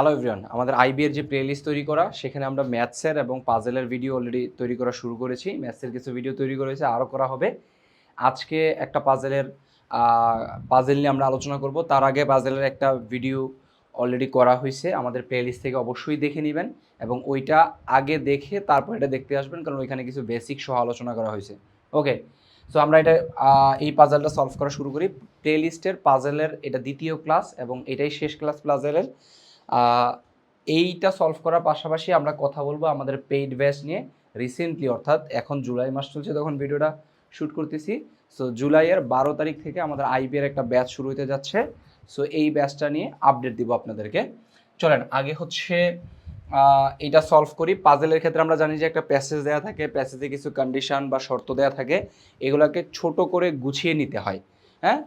Hello everyone আমাদের IB এর যে প্লেলিস্ট তৈরি করা, সেখানে আমরা ম্যাথসের এবং পাজেলের ভিডিও অলরেডি তৈরি করা শুরু করেছি। ম্যাথসের কিছু ভিডিও তৈরি করেছে, আরও করা হবে। আজকে একটা পাজেলের পাজেল নিয়ে আমরা আলোচনা করব। তার আগে পাজেলের একটা ভিডিও অলরেডি করা হয়েছে, আমাদের প্লেলিস্ট থেকে অবশ্যই দেখে নেবেন এবং ওইটা আগে দেখে তারপর এটা দেখতে আসবেন, কারণ ওইখানে কিছু বেসিক সহ আলোচনা করা হয়েছে। ওকে সো আমরা এটা এই পাজেলটা সলভ করা শুরু করি। প্লেলিস্টের পাজেলের এটা দ্বিতীয় ক্লাস এবং এটাই শেষ ক্লাস পাজেলের এইটা সলভ করার পাশাপাশি আমরা কথা বলব আমাদের পেইড ব্যাচ নিয়ে রিসেন্টলি অর্থাৎ এখন জুলাই মাস চলছে তখন ভিডিওটা শ্যুট করতেছি। সো জুলাইয়ের বারো তারিখ থেকে আমাদের আইবিএর একটা ব্যাচ শুরু হতে যাচ্ছে। সো এই ব্যাচটা নিয়ে আপডেট দিব আপনাদেরকে। চলেন, আগে হচ্ছে এটা সলভ করি। পাজেলের ক্ষেত্রে আমরা জানি যে একটা প্যাসেজ দেওয়া থাকে প্যাসেজে কিছু কন্ডিশন বা শর্ত দেওয়া থাকে, এগুলোকে ছোট করে গুছিয়ে নিতে হয়। হ্যাঁ?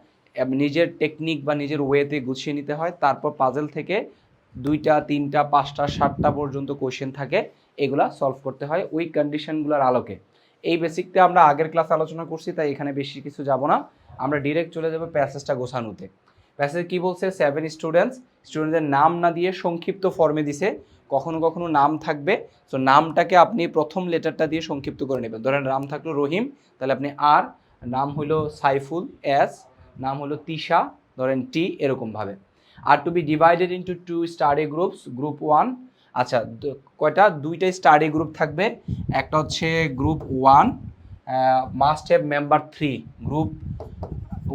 নিজের টেকনিক বা নিজের ওয়েতে গুছিয়ে নিতে হয়। তারপর পাজেল থেকে দুইটা, তিনটা, পাঁচটা, সাতটা পর্যন্ত কোয়েশ্চেন থাকে, এগুলা সলভ করতে হয় ওই কন্ডিশনগুলোর আলোকে। এই বেসিকটা আমরা আগের ক্লাস আলোচনা করছি, তাই এখানে বেশি কিছু যাব না। আমরা ডিরেক্ট চলে যাব প্যাসেজটা গোছানোতে। প্যাসেজ কি বলছে? সেভেন স্টুডেন্টস স্টুডেন্টদের নাম না দিয়ে সংক্ষিপ্ত ফর্মে দিছে। কখনো কখনো নাম থাকবে সো নামটাকে আপনি প্রথম লেটারটা দিয়ে সংক্ষিপ্ত করে নেবেন। ধরেন নাম থাকল রহিম, তাহলে আপনি আর, নাম হলো সাইফুল এস নাম হলো তিশা, ধরেন টি, এরকমভাবে। আর to be divided into two study groups group one আচ্ছা কয়টা? দুইটা স্টাডি গ্রুপ থাকবে। একটা হচ্ছে group one must have member three group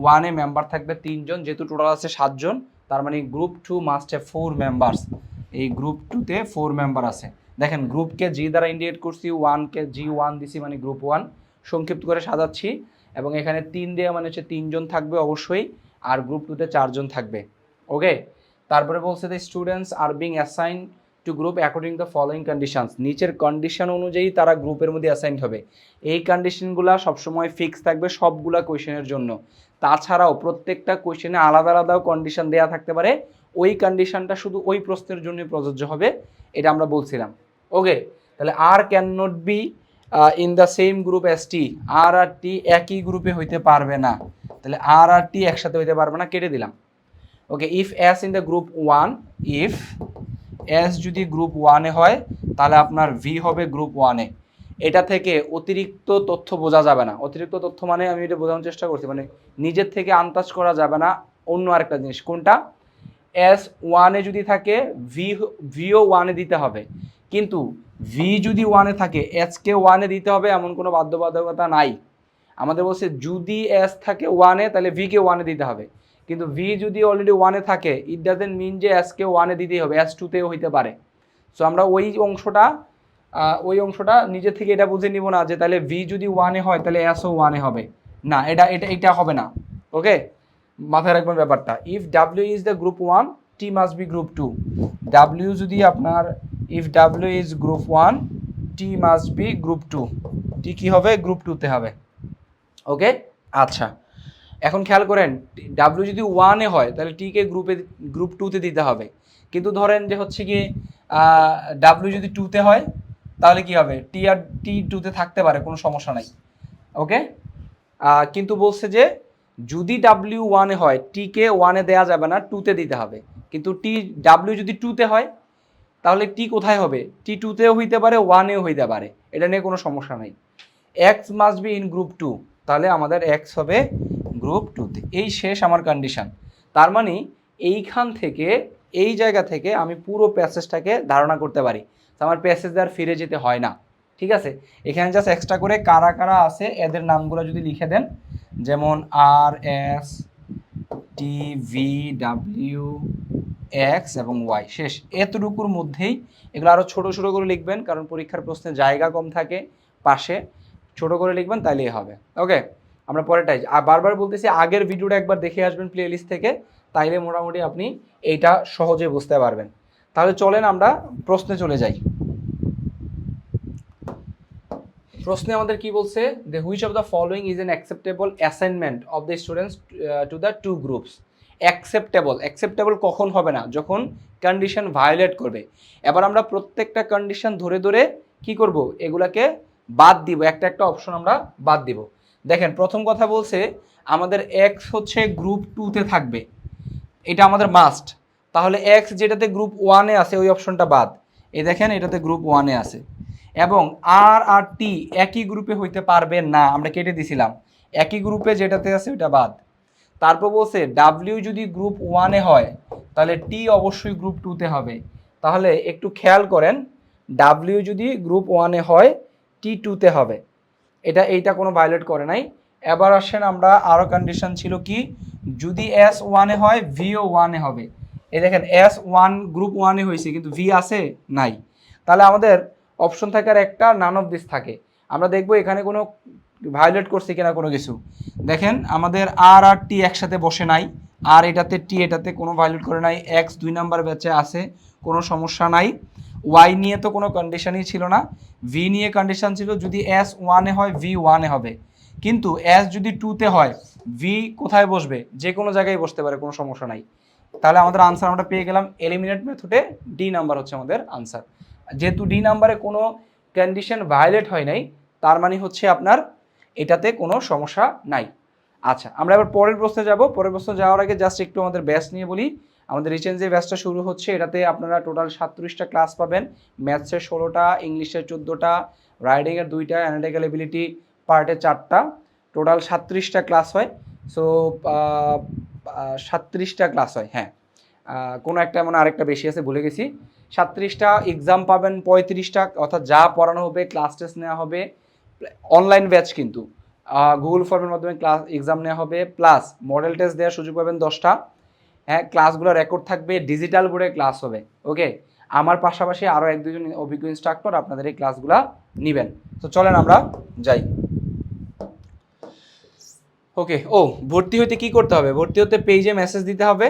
ওয়ানে মেম্বার থাকবে তিনজন, যেহেতু টোটাল আছে সাতজন, তার মানে group two must have four members এই গ্রুপ টুতে ফোর মেম্বার আছে। দেখেন গ্রুপকে জি দ্বারা ইন্ডিকেট করছি ওয়ানকে জি ওয়ান দিছি মানে গ্রুপ ওয়ান সংক্ষিপ্ত করে সাজাচ্ছি। এবং এখানে তিন দেওয়া মানে হচ্ছে তিনজন থাকবে অবশ্যই, আর গ্রুপ টুতে চারজন থাকবে। ওকে তারপরে বলছে the students are being assign to group according the following conditions নিচের কন্ডিশন অনুযায়ী তারা গ্রুপের মধ্যে অ্যাসাইন হবে। এই কন্ডিশনগুলো সবসময় ফিক্স থাকবে সবগুলা কোয়েশনের জন্য। তাছাড়াও প্রত্যেকটা কোয়েশনে আলাদা আলাদাও কন্ডিশন দেওয়া থাকতে পারে। ওই কন্ডিশনটা শুধু ওই প্রশ্নের জন্য প্রযোজ্য হবে, এটা আমরা বলছিলাম। ওকে তাহলে R can not be in the same group S T R R T একই গ্রুপে হইতে পারবে না। তাহলে আর আর টি একসাথে হইতে পারবে না, কেটে দিলাম। Okay if S in the group one if S যদি গ্রুপ ওয়ানে হয়, তাহলে আপনার ভি হবে গ্রুপ ওয়ানে এটা থেকে অতিরিক্ত তথ্য বোঝা যাবে না। অতিরিক্ত তথ্য মানে আমি এটা বোঝানোর চেষ্টা করছি মানে নিজের থেকে আন্দাজ করা যাবে না অন্য আরেকটা জিনিস। কোনটা? এস ওয়ানে যদি থাকে ভি ভিও ওয়ানে দিতে হবে। কিন্তু ভি যদি ওয়ানে থাকে এসকে ওয়ানে দিতে হবে এমন কোনো বাধ্যবাধকতা নাই। আমাদের বলছে যদি এস থাকে ওয়ানে তাহলে ভিকে ওয়ানে দিতে হবে। কিন্তু ভি যদি অলরেডি ওয়ানে থাকে ইট ডাজেন্ট মিন যে এসকে ওয়ানে দিতেই হবে এস টুতেও হইতে পারে। সো আমরা ওই অংশটা ওই অংশটা নিজে থেকে এটা বুঝে নিব না যে তাহলে ভি যদি ওয়ানে হয়, তাহলে এসও ওয়ানে হবে। না, এটা এটা এটা হবে না। ওকে মাথায় রাখবেন ব্যাপারটা। If W is the group one T must be group two W যদি আপনার if W is group one T must be group two T কী হবে? গ্রুপ টুতে হবে। ওকে আচ্ছা। এখন খেয়াল করেন ডাব্লিউ যদি ওয়ানে হয়, তাহলে টিকে গ্রুপে গ্রুপ টুতে দিতে হবে। কিন্তু ধরেন যে হচ্ছে কি ডাব্লিউ যদি টুতে হয়, তাহলে কি হবে? টি আর টি টুতে থাকতে পারে, কোনো সমস্যা নাই। ওকে কিন্তু বলছে যে, যদি ডাব্লিউ ওয়ানে হয় টিকে ওয়ানে দেওয়া যাবে না টুতে দিতে হবে। কিন্তু টি ডাব্লিউ যদি টুতে হয়, তাহলে টি কোথায় হবে? টি টুতেও হইতে পারে ওয়ানেও হইতে পারে। এটা নিয়ে কোনো সমস্যা নাই। X must be in group two তাহলে আমাদের এক্স হবে গ্রুপ টুতে এই শেষ আমার কন্ডিশন তার মানে এইখান থেকে, এই জায়গা থেকে আমি পুরো প্যাসেজটাকে ধারণা করতে পারি। তো আমার প্যাসেজ আর ফিরে যেতে হয় না। ঠিক আছে? এখানে জাস্ট এক্সট্রা করে কারা কারা আছে, এদের নামগুলো যদি লিখে দেন, যেমন R S T V W X এবং ওয়াই শেষ। এতটুকুর মধ্যেই এগুলো আরও ছোটো ছোটো করে লিখবেন, কারণ পরীক্ষার প্রশ্নে জায়গা কম থাকে পাশে। ছোট করে লিখবেন, তাইলেই হবে। ওকে আমরা পরেরটাই আর বারবার বলতেছি, আগের ভিডিওটা একবার দেখে আসবেন প্লে লিস্ট থেকে, তাইলে মোটামুটি আপনি এইটা সহজে বুঝতে পারবেন। তাহলে চলেন আমরা প্রশ্নে চলে যাই। প্রশ্নে আমাদের কি বলছে the which of the following is an acceptable assignment of the students to the two groups acceptable acceptable কখন হবে না? যখন কন্ডিশন ভায়োলেট করবে। এবার আমরা প্রত্যেকটা কন্ডিশন ধরে ধরে কি করব? এগুলাকে বাদ দিব। একটা একটা অপশন আমরা বাদ দিব। দেখেন, প্রথম কথা বলছে আমাদের এক্স হচ্ছে গ্রুপ টুতে থাকবে। এটা আমাদের মাস্ট তাহলে এক্স যেটাতে গ্রুপ ওয়ানে আছে, ওই অপশনটা বাদ। এই দেখেন, এটাতে গ্রুপ ওয়ানে আছে। এবং আর আর টি একই গ্রুপে হইতে পারবে না, আমরা কেটে দিছিলাম। একই গ্রুপে যেটাতে আছে, ওইটা বাদ। তারপর বলছে ডাব্লিউ যদি গ্রুপ ওয়ানে হয়, তাহলে টি অবশ্যই গ্রুপ টুতে হবে। তাহলে একটু খেয়াল করেন ডাব্লিউ যদি গ্রুপ ওয়ানে হয় টি টুতে হবে। এটা, এইটা কোনো ভায়োলেট করে নাই। এবার আসেন আমরা আরও কন্ডিশন ছিল কি? যদি এস ওয়ানে হয় ভিও ওয়ানে হবে। এই দেখেন এস ওয়ান গ্রুপ ওয়ানে হয়েছে, কিন্তু ভি আছে নাই। তাহলে আমাদের অপশন থাকার একটা নান অফ দিস থাকে। আমরা দেখব এখানে কোনো ভায়োলেট করছে কিনা কোনো কিছু। দেখেন, আমাদের আর আর টি একসাথে বসে নাই। আর এটাতে টি এটাতে কোনো ভায়োলেট করে নাই। এক্স দুই নাম্বার ব্যাচে আছে, কোনো সমস্যা নাই। ওয়াই নিয়ে তো কোনো কন্ডিশনই ছিল না। ভি নিয়ে কন্ডিশন ছিল যদি এস ওয়ানে হয় ভি ওয়ানে হবে। কিন্তু এস যদি টুতে হয় ভি কোথায় বসবে? যে কোনো জায়গায় বসতে পারে, কোনো সমস্যা নাই। তাহলে আমাদের আনসার আমরা পেয়ে গেলাম এলিমিনেট মেথডে ডি নাম্বার হচ্ছে আমাদের আনসার যেহেতু ডি নাম্বারে কোনো কন্ডিশন ভায়োলেট হয় নাই, তার মানে হচ্ছে আপনার এটাতে কোনো সমস্যা নাই। আচ্ছা আমরা এবার পরের প্রশ্নে যাব। পরের প্রশ্নে যাওয়ার আগে জাস্ট একটু আমাদের ব্যাচ নিয়ে বলি। আমাদের রিচেন্স যে ব্যাচটা শুরু হচ্ছে, এটাতে আপনারা টোটাল সাতত্রিশটা ক্লাস পাবেন। ম্যাথসের ষোলোটা ইংলিশের চোদ্দোটা রাইডিংয়ের দুইটা অ্যানালিটিক্যাল এবিলিটি পার্টে চারটা। টোটাল সাতত্রিশটা ক্লাস হয়। সো সাতত্রিশটা ক্লাস হয় হ্যাঁ। কোনো একটা মানে আরেকটা বেশি আছে, ভুলে গেছি। সাতত্রিশটা এক্সাম পাবেন, পঁয়ত্রিশটা, অর্থাৎ যা পড়ানো হবে ক্লাস টেস্ট নেওয়া হবে। অনলাইন ব্যাচ কিন্তু। গুগল ফর্মের মাধ্যমে ক্লাস এক্সাম নেওয়া হবে। প্লাস মডেল টেস্ট দেওয়ার সুযোগ পাবেন দশটা। হ্যাঁ ক্লাসগুলো রেকর্ড থাকবে ডিজিটাল বোর্ডে ক্লাস হবে ওকে আমার পাশাপাশি আরও এক দুজন অভিজ্ঞ ইনস্ট্রাক্টর আপনাদের এই ক্লাসগুলো নেবেন। তো চলেন আমরা যাই। ওকে ও, ভর্তি হইতে কি করতে হবে? ভর্তি হতে পেজে মেসেজ দিতে হবে।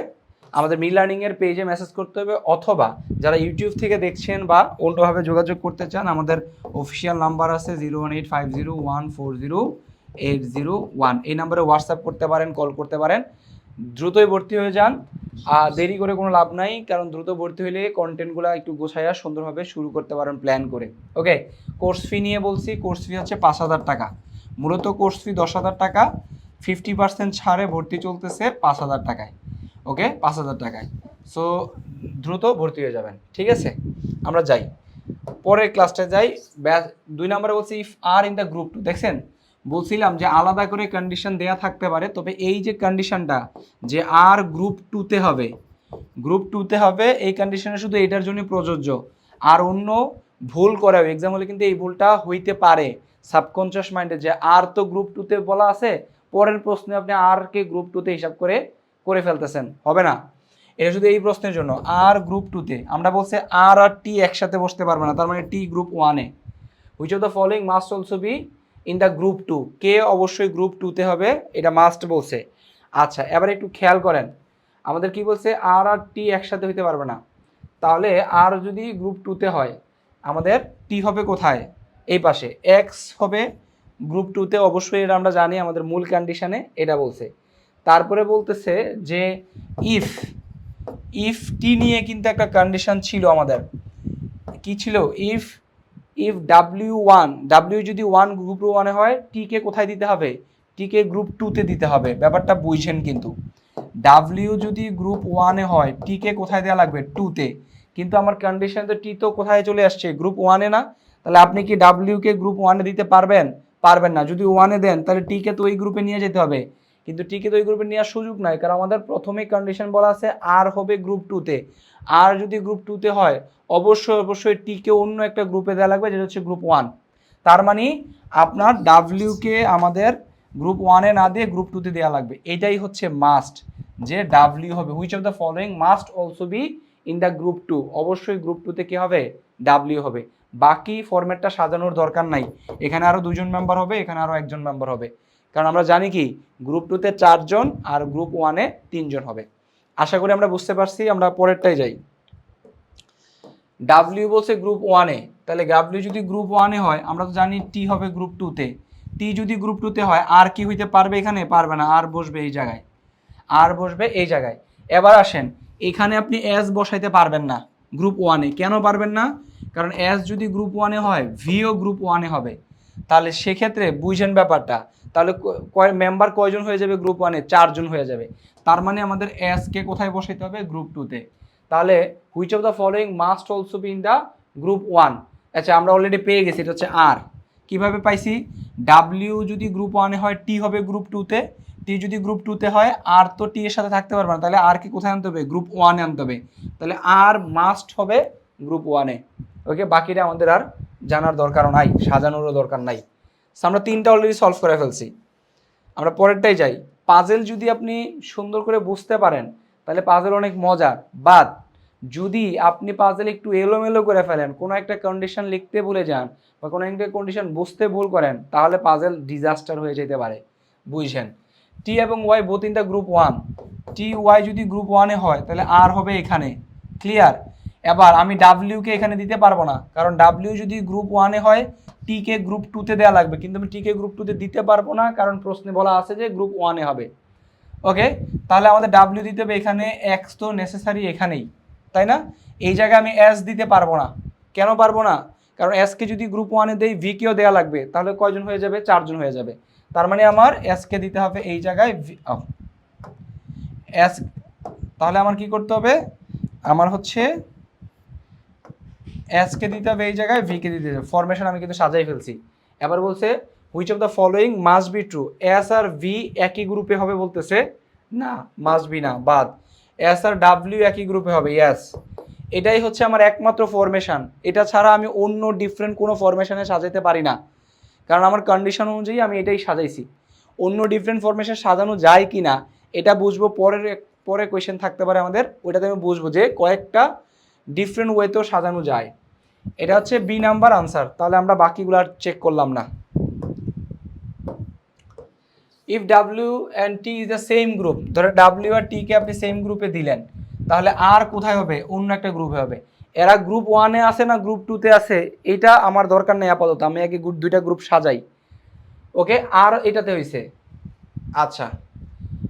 আমাদের মি লার্নিংয়ের পেজে মেসেজ করতে হবে, অথবা যারা ইউটিউব থেকে দেখছেন বা অন্যভাবে যোগাযোগ করতে চান, আমাদের অফিসিয়াল নাম্বার আছে zero one eight five zero one four zero eight zero one এই নাম্বারে হোয়াটসঅ্যাপ করতে পারেন কল করতে পারেন। দ্রুতই ভর্তি হয়ে যান। আর দেরি করে কোনো লাভ নাই, কারণ দ্রুত ভর্তি হলে কন্টেন্টগুলো একটু গোছাইয়া সুন্দরভাবে শুরু করতে পারেন প্ল্যান করে। ওকে কোর্স ফি নিয়ে বলছি কোর্স ফি হচ্ছে পাঁচ হাজার টাকা। মূলত কোর্স ফি দশ হাজার টাকা ফিফটি পার্সেন্ট ছাড়ে ভর্তি চলতেছে পাঁচ হাজার টাকায়। ওকে পাঁচ হাজার টাকায়। সো দ্রুত ভর্তি হয়ে যাবেন। ঠিক আছে? আমরা যাই। পরের ক্লাসটা যাই। দুই নম্বরে বলছি if R in the group two দেখছেন? বলছিলাম যে আলাদা করে কন্ডিশন দেয়া থাকতে পারে, তবে এই যে কন্ডিশনটা যে আর গ্রুপ টুতে হবে গ্রুপ টুতে হবে, এই কন্ডিশনে শুধু এটার জন্য প্রযোজ্য। আর অন্য ভুল করাও এক্সাম হলে কিন্তু এই ভুলটা হইতে পারে। সাবকনসিয়াস মাইন্ডে যে আর তো গ্রুপ টুতে বলা আছে, পরের প্রশ্নে আপনি আর কে গ্রুপ টুতে হিসাব করে করে ফেলতেছেন, হবে না? এটা শুধু এই প্রশ্নের জন্য। আর গ্রুপ টুতে আমরা বলছি আর আর টি একসাথে বসতে পারবে না, তার মানে টি গ্রুপ ওয়ানে which of the following must also be in the group two কে অবশ্যই গ্রুপ টুতে হবে, এটা মাস্ট বলছে। আচ্ছা এবার একটু খেয়াল করেন। আমাদের কি বলছে? আর আর টি একসাথে হইতে পারবে না। তাহলে আর যদি গ্রুপ টুতে হয়, আমাদের টি হবে কোথায়? এই পাশে। এক্স হবে গ্রুপ টুতে অবশ্যই এটা আমরা জানি, আমাদের মূল কন্ডিশনে এটা বলছে। তারপরে বলতেছে যে ইফ ইফ টি নিয়ে কিন্তু একটা কন্ডিশন ছিল আমাদের। কি ছিল? If if W one W যদি ওয়ান গ্রুপ ওয়ানে হয় টিকে কোথায় দিতে হবে? টিকে গ্রুপ টুতে দিতে হবে। ব্যাপারটা বুঝছেন কিন্তু। ডাব্লিউ যদি গ্রুপ ওয়ানে হয় টিকে কোথায় দেওয়া লাগবে? টুতে কিন্তু আমার কন্ডিশন তো টি তো কোথায় চলে আসছে? গ্রুপ ওয়ানে না? তাহলে আপনি কি ডাব্লিউকে গ্রুপ ওয়ানে দিতে পারবেন? পারবেন না। যদি ওয়ানে দেন, তাহলে টিকে তো ওই গ্রুপে নিয়ে যেতে হবে। কিন্তু টিকে তো ওই গ্রুপে নেওয়ার সুযোগ নাই। কারণ আমাদের প্রথমেই কন্ডিশন বলা আছে আর হবে গ্রুপ টুতে আর যদি গ্রুপ টুতে হয়, অবশ্যই অবশ্যই টিকে অন্য একটা গ্রুপে দেওয়া লাগবে, যেটা হচ্ছে গ্রুপ ওয়ান তার মানে আপনার ডাব্লিউকে আমাদের গ্রুপ ওয়ানে না দিয়ে গ্রুপ টুতে দেওয়া লাগবে। এটাই হচ্ছে মাস্ট যে ডাব্লিউ হবে। Which of the following must also be in the group two অবশ্যই গ্রুপ টুতে কী হবে? ডাব্লিউ হবে। বাকি ফরম্যাটটা সাজানোর দরকার নাই। এখানে আরও দুজন মেম্বার হবে, এখানে আরও একজন মেম্বার হবে। কারণ আমরা জানি কি গ্রুপ টুতে চারজন আর গ্রুপ ওয়ানে তিনজন হবে। আশা করি আমরা বুঝতে পারছি, আমরা পরেরটাই যাই। ডাব্লিউ বলছে গ্রুপ ওয়ানে তাহলে ডাব্লিউ যদি গ্রুপ ওয়ানে হয়, আমরা তো জানি টি হবে গ্রুপ টুতে টি যদি গ্রুপ টুতে হয় আর কি হইতে পারবে এখানে? পারবে না। আর বসবে এই জায়গায়। আর বসবে এই জায়গায়। এবার আসেন, এখানে আপনি এস বসাইতে পারবেন না গ্রুপ ওয়ানে কেন পারবেন না? কারণ এস যদি গ্রুপ ওয়ানে হয় ভিও গ্রুপ ওয়ানে হবে। তাহলে সেক্ষেত্রে বুঝেন ব্যাপারটা। তাহলে কয় মেম্বার কয়জন হয়ে যাবে গ্রুপ ওয়ানে চারজন হয়ে যাবে। তার মানে আমাদের এস কে কোথায় বসাইতে হবে? গ্রুপ টুতে তাহলে which of the following must also be in the group one আচ্ছা আমরা অলরেডি পেয়ে গেছি, এটা হচ্ছে আর কীভাবে পাইছি? ডাব্লিউ যদি গ্রুপ ওয়ানে হয় টি হবে গ্রুপ টুতে টি যদি গ্রুপ টুতে হয় আর তো টি এর সাথে থাকতে পারবে না। তাহলে আর কি কোথায় আনতে হবে? গ্রুপ ওয়ানে আনতে হবে। তাহলে আর মাস্ট হবে গ্রুপ ওয়ানে ওকে বাকিটা আমাদের আর জানার দরকারও নাই, সাজানোরও দরকার নাই। আমরা তিনটা অলরেডি সলভ করে ফেলছি। আমরা পরেরটাই যাই। পাজেল যদি আপনি সুন্দর করে বুঝতে পারেন, তাহলে পাজেল অনেক মজার। বাদ যদি আপনি পাজেল একটু এলোমেলো করে ফেলেন, কোনো একটা কন্ডিশন লিখতে ভুলে যান বা কোনো একটা কন্ডিশন বুঝতে ভুল করেন, তাহলে পাজেল ডিজাস্টার হয়ে যেতে পারে। বুঝছেন? টি এবং Y the group one T Y যদি গ্রুপ ওয়ানে হয়, তাহলে আর হবে এখানে। ক্লিয়ার এবার আমি ডাব্লিউকে এখানে দিতে পারব না। কারণ ডাব্লিউ যদি গ্রুপ ওয়ানে হয় টিকে গ্রুপ টুতে দেওয়া লাগবে। কিন্তু আমি টিকে গ্রুপ টুতে দিতে পারব না, কারণ প্রশ্নে বলা আছে যে গ্রুপ ওয়ানে হবে। ওকে তাহলে আমাদের ডাব্লিউ দিতে হবে এখানে এক্স তো নেসেসারি এখানেই। তাই না? এই জায়গায় আমি এস দিতে পারব না। কেন পারব না? কারণ এসকে যদি গ্রুপ ওয়ানে দেই ভিকেও দেওয়া লাগবে। তাহলে কয়জন হয়ে যাবে? চারজন হয়ে যাবে। তার মানে আমার এসকে দিতে হবে এই জায়গায় এস তাহলে আমার কি করতে হবে? আমার হচ্ছে এসকে দিতে হবে এই জায়গায় ভিকে দিতে হবে। ফরমেশন আমি কিন্তু সাজাই ফেলছি। এবার বলছে which of the following must be true S R V একই গ্রুপে হবে বলতেছে? না মাস্ট বি না, বাদ। এস আর ডাব্লিউ একই গ্রুপে হবে ইয়াস এটাই হচ্ছে আমার একমাত্র ফরমেশন এটা ছাড়া আমি অন্য ডিফারেন্ট কোনো ফরমেশানে সাজাতে পারি না। কারণ আমার কন্ডিশন অনুযায়ী আমি এটাই সাজাইছি। অন্য ডিফারেন্ট ফরমেশন সাজানো যায় কি না এটা বুঝব পরের পরে কোয়েশ্চেন থাকতে পারে আমাদের। ওইটাতে আমি বুঝব যে কয়েকটা ডিফারেন্ট ওয়েতেও সাজানো যায়। এটা হচ্ছে বি নাম্বার আনসার তাহলে আমরা বাকিগুলো আর চেক করলাম না। If W and T is the same group ধরে ডাব্লিউ আর টিকে আপনি সেম গ্রুপে দিলেন, তাহলে আর কোথায় হবে? অন্য একটা গ্রুপে হবে। এরা গ্রুপ ওয়ানে আছে না গ্রুপ টুতে আছে, এটা আমার দরকার নেই আপাতত। আমি আগে দুইটা গ্রুপ সাজাই। ওকে আর এটাতে হয়েছে আচ্ছা।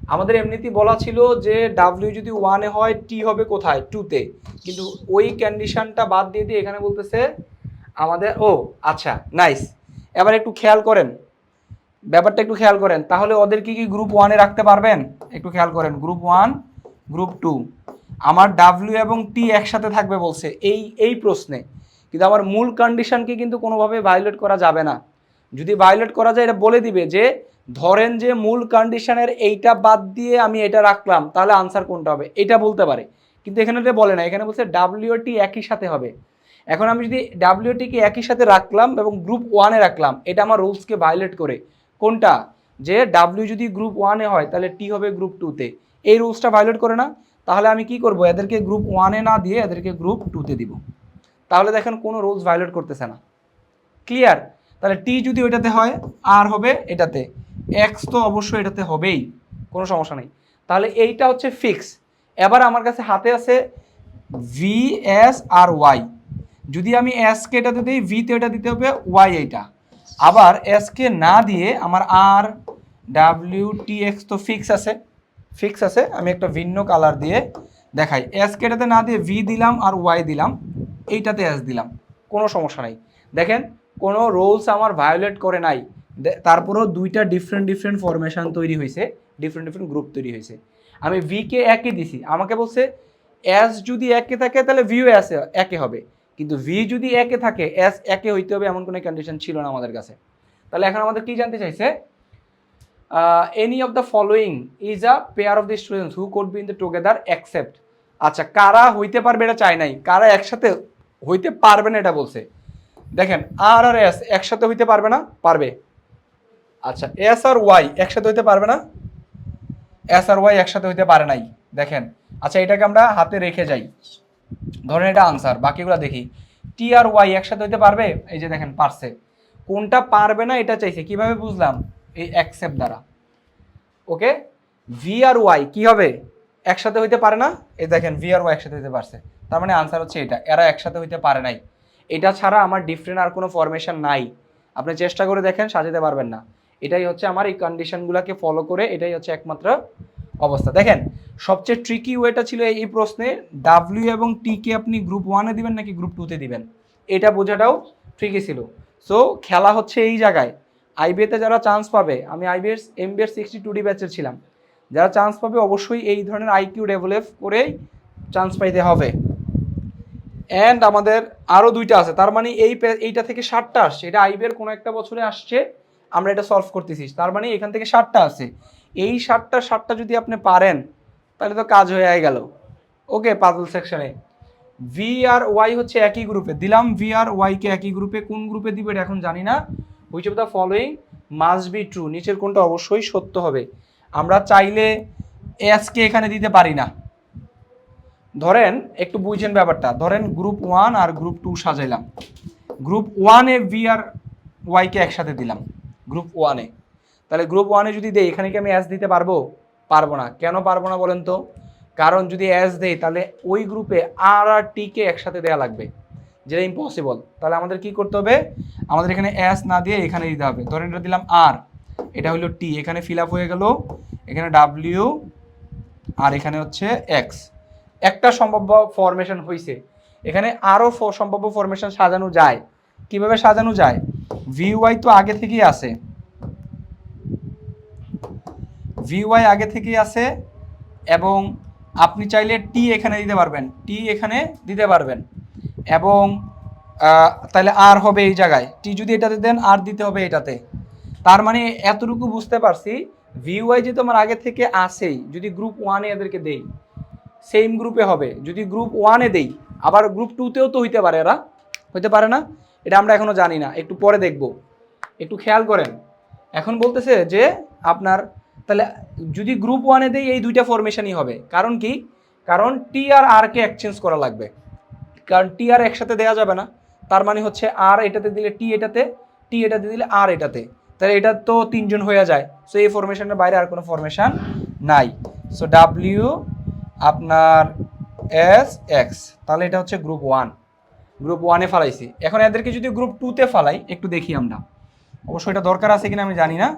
আমাদের এমনিতেই বলা ছিল যে ডাব্লিউ যদি ওয়ানে হয় টি হবে কোথায়? টুতে কিন্তু ওই কন্ডিশনটা বাদ দিয়ে দিয়ে এখানে বলতেছে আমাদের, ও আচ্ছা নাইস এবার একটু খেয়াল করেন। ব্যাপারটা একটু খেয়াল করেন। তাহলে ওদের কি কি গ্রুপ ওয়ানে রাখতে পারবেন? একটু খেয়াল করেন। গ্রুপ ওয়ান গ্রুপ টু আমার ডাব্লিউ এবং টি একসাথে থাকবে বলছে। এই এই প্রশ্নে। কিন্তু আমার মূল কন্ডিশনকে কিন্তু কোনোভাবে ভায়োলেট করা যাবে না। যদি ভায়োলেট করা যায়, এটা বলে দিবে যে ধরেন যে মূল কন্ডিশনের এইটা বাদ দিয়ে আমি এটা রাখলাম, তাহলে আনসার কোনটা হবে? এটা বলতে পারে। কিন্তু এখানে এটা বলে না, এখানে বলছে ডাব্লিউ টি একই সাথে হবে। এখন আমি যদি ডাব্লিউ টিকে একই সাথে রাখলাম এবং গ্রুপ ওয়ানে রাখলাম, এটা আমার রুলসকে ভায়োলেট করে, কোনটা? যে ডাব্লিউ যদি গ্রুপ ওয়ানে হয়, তাহলে টি হবে গ্রুপ টুতে এই রুলসটা ভায়োলেট করে না, তাহলে আমি কি করব? এদেরকে গ্রুপ ওয়ানে না দিয়ে এদেরকে গ্রুপ টুতে দিব। তাহলে দেখেন কোনো রুলস ভায়োলেট করতেছে না। ক্লিয়ার তাহলে টি যদি ওইটাতে হয় আর হবে এটাতে। এক্স তো অবশ্যই এটাতে হবেই, কোনো সমস্যা নেই। তাহলে এইটা হচ্ছে ফিক্স এবার আমার কাছে হাতে আছে ভি এস আর ওয়াই যদি আমি এসকে এটাতে দিই ভিতে এটা দিতে হবে ওয়াই এইটা। আবার এসকে না দিয়ে আমার আর ডাব্লিউ টি এক্স তো ফিক্স আছে। ফিক্স আছে, আমি একটা ভিন্ন কালার দিয়ে দেখাই। এসকে এটাতে না দিয়ে ভি দিলাম আর ওয়াই দিলাম, এইটাতে এস দিলাম, কোনো সমস্যা নাই। দেখেন, কোনো রোলস আমার ভায়োলেট করে নাই। তারপরেও দুইটা ডিফারেন্ট ডিফারেন্ট ফরমেশন তৈরি হয়েছে ডিফারেন্ট ডিফারেন্ট গ্রুপ তৈরি হয়েছে। আমি ভিকে একে দিছি, আমাকে বলছে এস যদি একে থাকে তাহলে ভিও এস একে হবে। কিন্তু ভি যদি একে থাকে এস একে হইতে হবে এমন কোনো কন্ডিশন ছিল না আমাদের কাছে। তাহলে এখন আমাদের কি জানতে চাইছে? Any of the following is a pair of the students who could be in the together accept আচ্ছা কারা হইতে পারবে এটা চাই নাই, কারা একসাথে হইতে পারবে না এটা বলছে। দেখেন আর আর এস একসাথে হইতে পারবে না, পারবে। আচ্ছা এস আর ওয়াই একসাথে হইতে পারবে না? এস আর ওয়াই একসাথে হইতে পারে নাই, দেখেন। আচ্ছা এটাকে আমরা হাতে রেখে যাই। ধরেন এটা আনসার বাকিগুলো দেখি। টি আর ওয়াই একসাথে হইতে পারবে? এই যে দেখেন, পারছে। কোনটা পারবে না, এটা চাইছে। কীভাবে বুঝলাম? এই অ্যাকসেপ্ট দ্বারা। ওকে ভি আর ওয়াই কি হবে? একসাথে হইতে পারে না? এই দেখেন ভি আর ওয়াই একসাথে হইতে পারছে। তার মানে আনসার হচ্ছে এটা। এরা একসাথে হইতে পারে নাই। এটা ছাড়া আমার ডিফারেন্ট আর কোনো ফরমেশন নাই। আপনি চেষ্টা করে দেখেন, সাজাতে পারবেন না। এটাই হচ্ছে আমার এই কন্ডিশনগুলোকে ফলো করে এটাই হচ্ছে একমাত্র অবস্থা। দেখেন, সবচেয়ে ট্রিকি ওয়েটা ছিল এই প্রশ্নে ডাব্লিউ এবং টি কে আপনি গ্রুপ ওয়ানে দিবেন নাকি গ্রুপ টুতে দিবেন? এটা বোঝাটাও ট্রিকি ছিল। সো খেলা হচ্ছে এই জায়গায়। আইবিএতে যারা চান্স পাবে, আমি IBS MBS sixty two D ব্যাচের ছিলাম। যারা চান্স পাবে অবশ্যই এই ধরনের আইকিউ ডেভেলপ করেই চান্স পাইতে হবে। অ্যান্ড আমাদের আরও দুইটা আছে, তার মানে এই এইটা থেকে ষাটটা আসছে। এটা আইবের কোনো একটা বছরে আসছে। আমরা এটা সলভ করতেছি। তার মানে এখান থেকে ষাটটা আছে। এই ষাটটা ষাটটা যদি আপনি পারেন, তাহলে তো কাজ হয়ে গেল। ওকে পাজল সেকশনে ভি আর ওয়াই হচ্ছে একই গ্রুপে দিলাম ভি আর ওয়াইকে একই গ্রুপে কোন গ্রুপে দিবে এটা এখন জানি না। Which of the following must be true নিচের কোনটা অবশ্যই সত্য হবে। আমরা চাইলে এসকে এখানে দিতে পারি না। ধরেন, একটু বুঝছেন ব্যাপারটা। ধরেন গ্রুপ ওয়ান আর গ্রুপ টু সাজাইলাম। গ্রুপ ওয়ানে ভি আর ওয়াইকে একসাথে দিলাম। গ্রুপ ওয়ানে তাহলে গ্রুপ ওয়ানে যদি দেই, এখানে কি আমি অ্যাস দিতে পারব? পারব না। কেন পারব না বলেন তো? কারণ যদি অ্যাস দেই, তাহলে ওই গ্রুপে আর আর টিকে একসাথে দেওয়া লাগবে। যেটা ইম্পসিবল তাহলে আমাদের কি করতে হবে? আমাদের এখানে অ্যাস না দিয়ে এখানে দিতে হবে। ধরেন এটা দিলাম আর এটা হলো টি এখানে ফিল আপ হয়ে গেল। এখানে ডাব্লিউ আর এখানে হচ্ছে এক্স একটা সম্ভাব্য ফরমেশন হয়েছে এখানে আরও সম্ভাব্য ফরমেশন সাজানো যায়। কীভাবে সাজানো যায়? ভি ওয়াই তো আগে থেকেই আছে। ভি ওয়াই আগে থেকেই আছে এবং আপনি চাইলে টি এখানে দিতে পারবেন। টি এখানে দিতে পারবেন। এবং তাহলে আর হবে এই জায়গায়। টি যদি এটাতে দেন আর দিতে হবে এটাতে। তার মানে এতটুকু বুঝতে পারছি ভি ওয়াই যেহেতু আমার আগে থেকে আসেই যদি গ্রুপ ওয়ানে এদেরকে দেই সেম গ্রুপে হবে। যদি গ্রুপ ওয়ানে দেই, আবার গ্রুপ টুতেও তো হইতে পারে এরা, হইতে পারে না? এটা আমরা এখনও জানি না, একটু পরে দেখব। একটু খেয়াল করেন। এখন বলতেছে যে আপনার, তাহলে যদি গ্রুপ ওয়ানে দেই এই দুইটা ফরমেশনই হবে। কারণ কি? কারণ টি আর আর কে এক্সচেঞ্জ করা লাগবে। কারণ টি আর একসাথে দেওয়া যাবে না। তার মানে হচ্ছে আর এটাতে দিলে টি এটাতে টি এটাতে দিলে আর এটাতে। তাহলে এটা তো তিনজন হয়ে যায়। সো এই ফরমেশনের বাইরে আর কোনো ফরমেশন নাই। সো ডাব্লিউ আপনার এস এক্স তাহলে এটা হচ্ছে গ্রুপ ওয়ান গ্রুপ ওয়ানে ফালাইছি। এখন এদেরকে যদি গ্রুপ টুতে ফালাই, একটু দেখি আমরা। অবশ্যই এটা দরকার আছে কিনা আমি জানি না।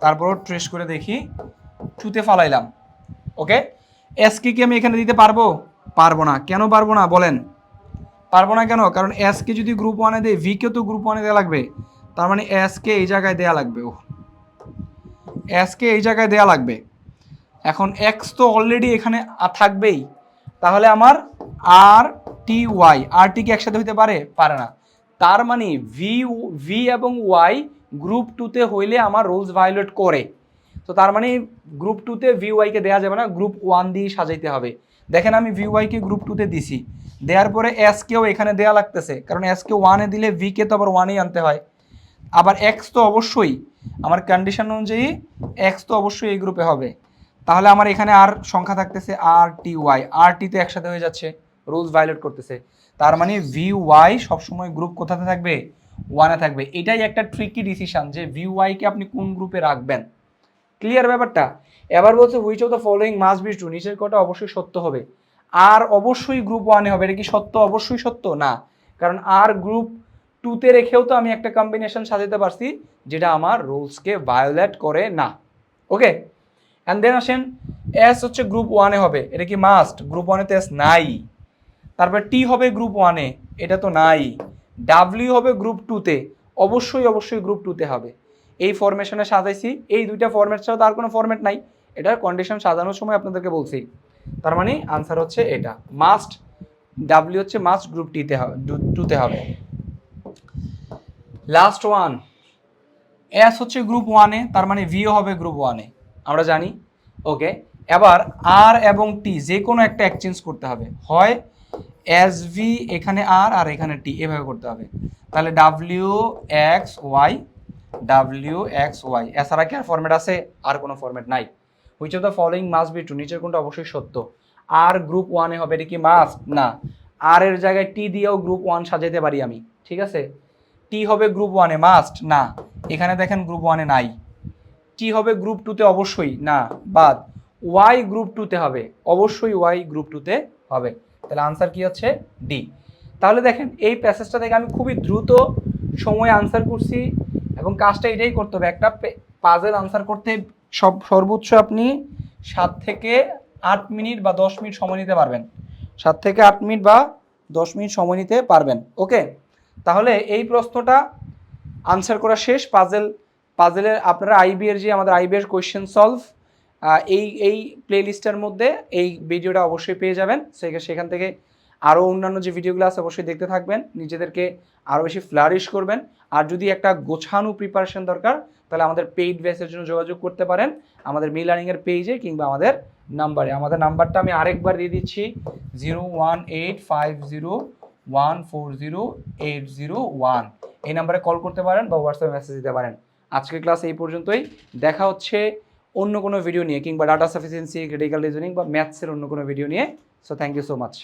তারপরও ট্রেস করে দেখি। টুতে ফালাইলাম। ওকে এসকে কি আমি এখানে দিতে পারব? পারব না। কেন পারব না? বলেন। পারব না কেন? কারণ এসকে যদি গ্রুপ ওয়ানে দেয় ভিকে তো গ্রুপ ওয়ানে দেওয়া লাগবে। তার মানে এসকে এই জায়গায় দেওয়া লাগবে। ও এসকে এই জায়গায় দেওয়া লাগবে। এখন এক্স তো অলরেডি এখানে থাকবেই। তাহলে আমার আর টি ওয়াই আর টি কি একসাথে হইতে পারে? পারে না। তার মানে ভি ভি এবং ওয়াই গ্রুপ টুতে হইলে আমার রুলস ভায়োলেট করে। তো তার মানে গ্রুপ টুতে ভি ওয়াইকে দেওয়া যাবে না গ্রুপ ওয়ান দিয়ে সাজাইতে হবে। দেখেন আমি ভি ওয়াইকে গ্রুপ টুতে দিছি। দেওয়ার পরে এস কেও এখানে দেওয়া লাগতেছে, কারণ এস কে ওয়ানে দিলে ভি কে তো আবার ওয়ানেই আনতে হয়। আবার এক্স তো অবশ্যই, আমার কন্ডিশন অনুযায়ী এক্স তো অবশ্যই এই গ্রুপে হবে। তাহলে আমার এখানে আর সংখ্যা থাকতেছে আর টি ওয়াই আর টিতে একসাথে হয়ে যাচ্ছে। রুলস ভায়োলেট করতেছে। তার মানে ভি ওয়াই সবসময় গ্রুপ কোথাতে থাকবে? ওয়ানে থাকবে। এটাই একটা ট্রিকি ডিসিশন যে ভি ওয়াইকে আপনি কোন গ্রুপে রাখবেন? ক্লিয়ার ব্যাপারটা? এবার বলছে which of the following must be true নিচের কটা অবশ্যই সত্য হবে। আর অবশ্যই গ্রুপ ওয়ানে হবে। এটা কি সত্য? অবশ্যই সত্য? না। কারণ আর গ্রুপ টুতে রেখেও তো আমি একটা কম্বিনেশন সাজাতে পারছি যেটা আমার রুলসকে ভায়োলেট করে না। ওকে অ্যান্ড দেন আসেন এস হচ্ছে গ্রুপ ওয়ানে হবে। এটা কি মাস্ট গ্রুপ ওয়ানে তো এস নাই। তারপর টি হবে গ্রুপ ওয়ানে এটা তো নাই। ডাব্লিউ হবে গ্রুপ টুতে অবশ্যই অবশ্যই গ্রুপ টুতে হবে। এই ফরমেশনে সাজাইছি। এই দুইটা ফরম্যাট ছাড়া তার কোনো ফরম্যাট নাই। এটার কন্ডিশন সাজানোর সময় আপনাদেরকে বলছি। তার মানে আনসার হচ্ছে এটা। মাস্ট ডাব্লিউ হচ্ছে মাস্ট গ্রুপ টিতে হবে টুতে হবে। লাস্ট ওয়ান এস হচ্ছে গ্রুপ ওয়ানে তার মানে ভিও হবে গ্রুপ ওয়ানে আমরা জানি। ওকে এবার আর এবং টি যে কোনো একটা এক্সচেঞ্জ করতে হবে। হয় এস ভি এখানে আর আর এখানে টি এভাবে করতে হবে। তাহলে W X Y W X Y এছাড়া কি আর ফরম্যাট আছে? আর কোনো ফরম্যাট নাই। Which of the following must be true নিচের কোনটা অবশ্যই সত্য। আর গ্রুপ ওয়ানে হবে, এটা কি মাস্ট না। আর এর জায়গায় টি দিয়েও গ্রুপ ওয়ান সাজাইতে পারি আমি, ঠিক আছে? টি হবে গ্রুপ ওয়ানে মাস্ট না। এখানে দেখেন গ্রুপ ওয়ানে নাই। টি হবে গ্রুপ টুতে অবশ্যই? না। বাদ। ওয়াই গ্রুপ টুতে হবে। অবশ্যই ওয়াই গ্রুপ টুতে হবে। তাহলে আনসার কি হচ্ছে? ডি তাহলে দেখেন, এই প্যাসেজটা থেকে আমি খুবই দ্রুত সময়ে আনসার করছি এবং কাজটা এটাই করতে হবে। একটা পাজেল আনসার করতে সব সর্বোচ্চ আপনি সাত থেকে আট মিনিট বা দশ মিনিট সময় নিতে পারবেন। সাত থেকে আট মিনিট বা দশ মিনিট সময় নিতে পারবেন। ওকে তাহলে এই প্রশ্নটা আনসার করা শেষ। পাজেল পাজেলের আপনারা আইবি এর যে আমাদের আইবি এর কোয়েশ্চেন সলভ এই এই প্লেলিস্টের মধ্যে এই ভিডিওটা অবশ্যই পেয়ে যাবেন। সেখানে থেকে আরও অন্যান্য যে ভিডিওগুলো আছে অবশ্যই দেখতে থাকবেন। নিজেদেরকে আরও বেশি ফ্লারিশ করবেন। আর যদি একটা গোছানো প্রিপারেশন দরকার, তাহলে আমাদের পেইড ব্যাচের জন্য যোগাযোগ করতে পারেন। আমাদের মি লার্নিংয়ের পেজে কিংবা আমাদের নাম্বারে আমাদের নাম্বারটা আমি আরেকবার দিয়ে দিচ্ছি। Zero one eight five zero one four zero eight zero one এই নাম্বারে কল করতে পারেন বা হোয়াটসঅ্যাপে মেসেজ দিতে পারেন। আজকের ক্লাস এই পর্যন্তই। দেখা হচ্ছে অন্য কোনো ভিডিও নিয়ে কিংবা ডাটা সাফিসিয়েন্সি ক্রিটিক্যাল রিজনিং বা ম্যাথসের অন্য কোনো ভিডিও নিয়ে। So thank you so much